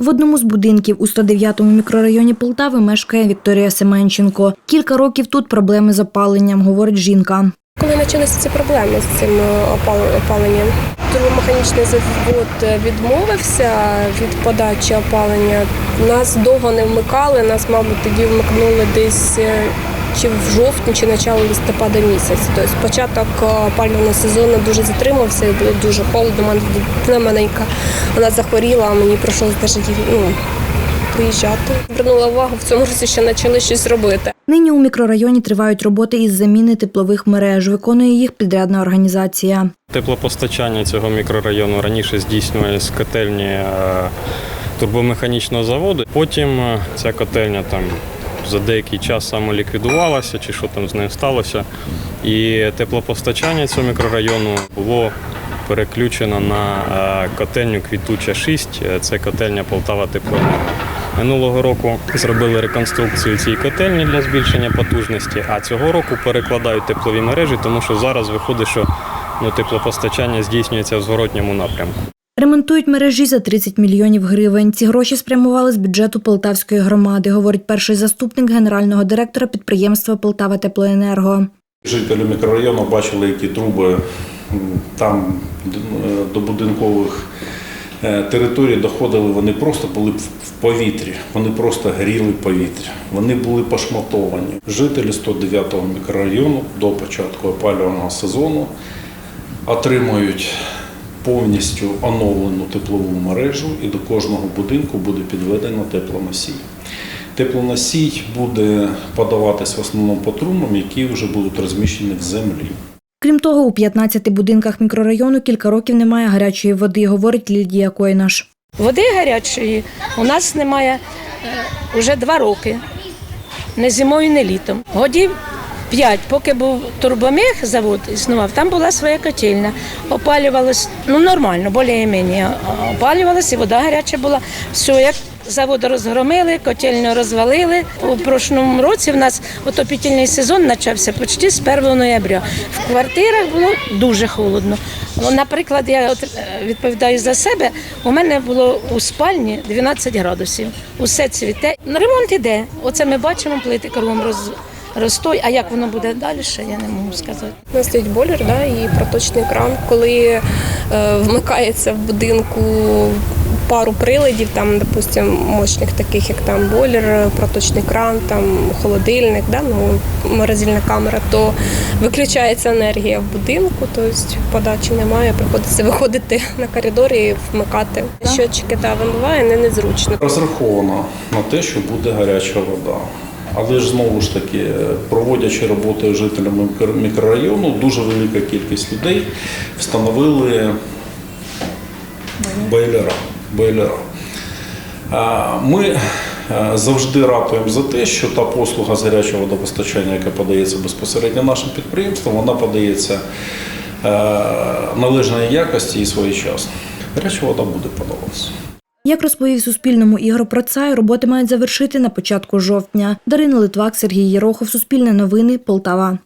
В одному з будинків у 109-му мікрорайоні Полтави мешкає Вікторія Семенченко. Кілька років тут проблеми з опаленням, говорить жінка. Коли почалися ці проблеми з цим опаленням, тому турбомеханічний завод е, відмовився від подачі опалення. Нас довго не вмикали, нас, мабуть, тоді вмикнули десь е, чи в жовтні, чи начало листопада місяць. Тобто початок е, сезону дуже затримався, було дуже холодно. Мене дитина маленька, вона захворіла, а мені прийшлося навіть ну, приїжджати. Звернула увагу, в цьому році ще почали щось робити. Нині у мікрорайоні тривають роботи із заміни теплових мереж. Виконує їх підрядна організація. Теплопостачання цього мікрорайону раніше здійснювалося з котельні е, турбомеханічного заводу. Потім е, ця котельня там за деякий час самоліквідувалася, чи що там з нею сталося. І теплопостачання цього мікрорайону було переключено на е, котельню Квітуча 6. Е, Це котельня Полтава Теплоенерго. Минулого року зробили реконструкцію цієї котельні для збільшення потужності, а цього року перекладають теплові мережі, тому що зараз виходить, що ну, теплопостачання здійснюється в зворотньому напрямку. Ремонтують мережі за 30 мільйонів гривень. Ці гроші спрямували з бюджету Полтавської громади, говорить перший заступник генерального директора підприємства Полтава Теплоенерго. Жителі мікрорайону бачили, які труби там е, до будинкових е, територій доходили, вони просто були в повітрі, вони просто горіли повітря, вони були пошматовані. Жителі 109-го мікрорайону до початку опалювального сезону отримують повністю оновлену теплову мережу і до кожного будинку буде підведено теплоносій. Теплоносій буде подаватись в основному по трубам, які вже будуть розміщені в землі. Крім того, у 15 будинках мікрорайону кілька років немає гарячої води, говорить Лідія Койнаш. Води гарячої у нас немає е, вже два роки. Не зимою, не літом. Годів п'ять, поки був турбомех завод існував, там була своя котельня. Опалювалось ну нормально, більш-менш опалювалось, і вода гаряча була. Все, як завод розгромили, котельню розвалили. У прошлому році в нас отопітельний сезон почався почти з 1 ноября. В квартирах було дуже холодно. Ну, Наприклад, я е, відповідаю за себе. У мене було у спальні 12 градусів. Усе цвіте. Ремонт іде. Оце ми бачимо, плити кругом роз, розстой. А як воно буде далі, ще я не можу сказати. У нас стоїть бойлер да, і проточний кран. Коли е, вмикається в будинку пару приладів, там, допустим, мощних таких, як там бойлер, проточний кран, там холодильник, да, ну, морозильна камера, то виключається енергія в будинку, тобто подачі немає, приходиться виходити на коридор і вмикати. Щотчики да, вимиває, не незручно. Розраховано на те, що буде гаряча вода. Але ж знову ж таки, проводячи роботи жителями мікрорайону, дуже велика кількість людей встановили бойлера. бойлера. Ми е, завжди ратуємо за те, що та послуга з гарячого водопостачання, яка подається безпосередньо нашим підприємствам, вона подається е, належної якості і своєчасно. Гаряча вода буде подаватися. Як розповів Суспільному Ігор Процай, роботи мають завершити на початку жовтня. Дарина Литвак, Сергій Єрохов, Суспільне новини, Полтава.